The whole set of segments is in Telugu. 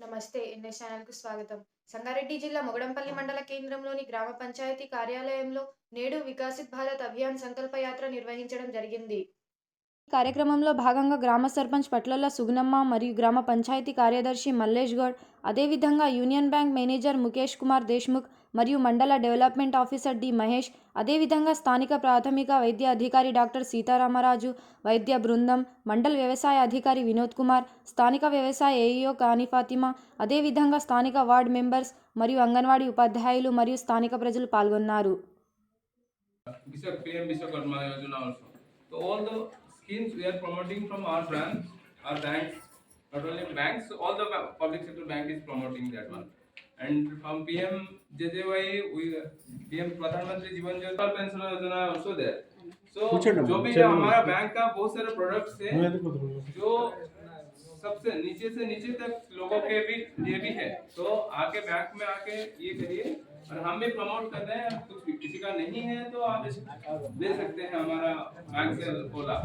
నమస్తే ఎన్ఎస్ ఛానల్కు స్వాగతం. సంగారెడ్డి జిల్లా మొగడంపల్లి మండల కేంద్రంలోని గ్రామ పంచాయతీ కార్యాలయంలో నేడు వికాసిత్ భారత్ అభియాన్ సంకల్ప యాత్ర నిర్వహించడం జరిగింది. కార్యక్రమంలో భాగంగా గ్రామ సర్పంచ్ పట్లల్ల సుగుణమ్మ మరియు గ్రామ పంచాయతీ కార్యదర్శి మల్లేష్ గౌడ్ అదేవిధంగా union bank manager Mukesh Kumar Deshmukh మరియు మండల డెవలప్మెంట్ ఆఫీసర్ డి మహేష్ అదేవిధంగా స్థానిక ప్రాథమిక వైద్య అధికారి డాక్టర్ సీతారామరాజు వైద్య బృందం మండల్ వ్యవసాయ అధికారి వినోద్ కుమార్ స్థానిక వ్యవసాయ ఏఈఓ కాని ఫాతిమా అదేవిధంగా స్థానిక వార్డ్ మెంబర్స్ మరియు అంగన్వాడీ ఉపాధ్యాయులు మరియు స్థానిక ప్రజలు పాల్గొన్నారు So all the schemes we are promoting from our branch, our banks, not only banks, all the public sector bank is promoting that one. And from PM JJY, we PM Pradhan Mantri Jivan Jyoti Pension Yojana also there. So जो भी। हमारा बैंक का बहुत सारे प्रोडक्ट्स है। जो सबसे नीचे से नीचे तक लोगों के भी लिए भी है तो आके बैंक में आके ये करिए और हम भी प्रमोट कर रहे हैं कुछ किसी का नहीं है तो आप ले सकते हैं हमारा बैंक से खोला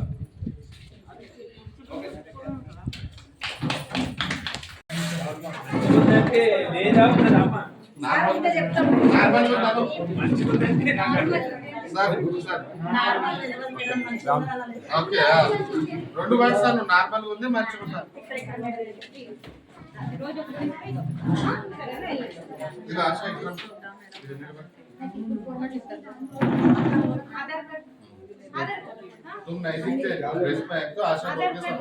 సార్ గురు సార్ ఓకే ఆ. రెండు వయసు నార్మల్ ఉంది మంచిగా ఉన్నారు ఇది ఆశ ఇక్కడ ఉంది. ఇది నిలబడి. तुम नहीं दिखते ड्रेस में एक तो आशा बोल के सब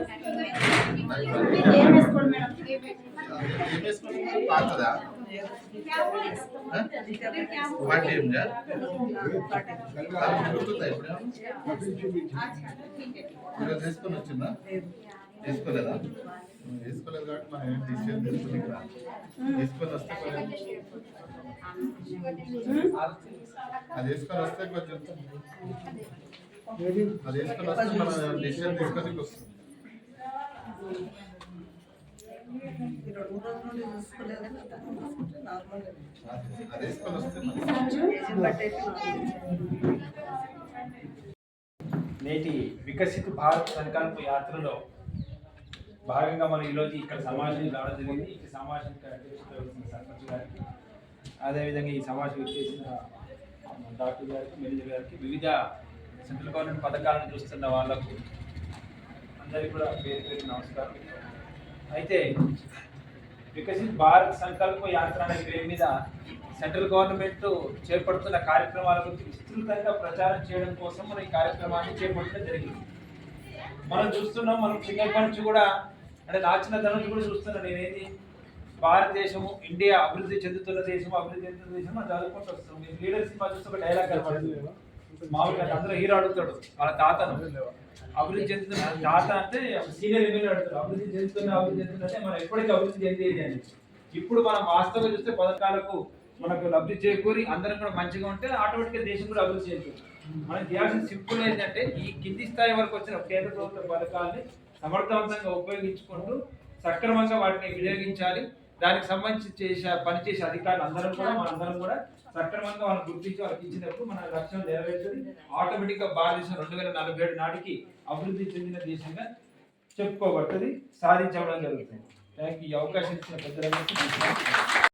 పాతదా వాటి ఏం జా? అది గుర్తుందా ఇప్పుడు ఈరోజు వేసుకొని వచ్చిందా వేసుకోలేదా వేసుకోలేదు కాబట్టి మనం ఏం డిసిషన్ తీసుకుని ఇక్కడ వేసుకొని వస్తే కొంచెం అది వేసుకొని వస్తే కొంచెం అది వేసుకొని వస్తే మనం డిసిషన్ తీసుకొని వస్తుంది నేటి వికసిత భారత్ సంకల్ప యాత్రలో భాగంగా మనం ఈరోజు ఇక్కడ సమాజం రావడం జరిగింది. ఈ సమాజం అధ్యక్షత వహించిన సర్పంచ్ గారికి అదేవిధంగా ఈ సమాజం వచ్చేసిన డాక్టర్ గారికి మేనేజర్ గారికి వివిధ సెంట్రల్ గవర్నమెంట్ పథకాలను చూస్తున్న వాళ్ళకు అందరికీ కూడా పేరు పేరు నమస్కారం. అయితే వికసిత్ భారత్ సంకల్ప యాత్ర అనే పేరు మీద సెంట్రల్ గవర్నమెంట్ చేపడుతున్న కార్యక్రమాల గురించి విస్తృతంగా ప్రచారం చేయడం కోసం మనం ఈ కార్యక్రమాన్ని చేపట్టడం జరిగింది. మనం చూస్తున్నాం మనం చిన్నప్పటి నుంచి కూడా అంటే నా చిన్నతనం నుంచి కూడా చూస్తున్నాం నేనేది భారతదేశము ఇండియా అభివృద్ధి చెందుతున్న దేశం అభివృద్ధి చెందుతున్న దేశం మనం చదువుకుంటూ వస్తాం మీరు లీడర్ సినిమా చూస్తే ఒక డైలాగ్ కనపడుతుంది. మామూలుగా అందరూ హీరో అడుగుతాడు వాళ్ళ తాతను. అభివృద్ధి చెందుతున్న తాత అంటే సీనియర్ ఎమ్మెల్యే అడుగుతాడు. అభివృద్ధి చెందుతున్న అభివృద్ధి చెందుతున్న అంటే మనం ఎప్పటికీ అభివృద్ధి చెందేది అని. ఇప్పుడు మనం వాస్తవంగా చూస్తే పథకాలకు మనకు లబ్ధి చేకూరి అందరం కూడా మంచిగా ఉంటే ఆటోమేటిక్గా దేశం కూడా అభివృద్ధి చేకూరు మనం చేయాల్సిన సింపుల్ ఏంటంటే ఈ కింది స్థాయి వరకు వచ్చిన కేంద్ర ప్రభుత్వ పథకాలని సమర్థవంతంగా ఉపయోగించుకుంటూ సక్రమంగా వాటిని వినియోగించాలి. దానికి సంబంధించి చేసే పనిచేసే అధికారులు అందరం కూడా మనందరం కూడా సక్రమంగా వాళ్ళని గుర్తించి వాళ్ళకి ఇచ్చినప్పుడు మన లక్ష్యం నెరవేరుతుంది. ఆటోమేటిక్గా భారతదేశం రెండు వేల నలభై ఏడు నాటికి అభివృద్ధి చెందిన దేశంగా చెప్పుకోబడుతుంది సాధించడం జరుగుతుంది. థ్యాంక్ ఈ అవకాశం ఇచ్చిన పెద్దలందరికీ.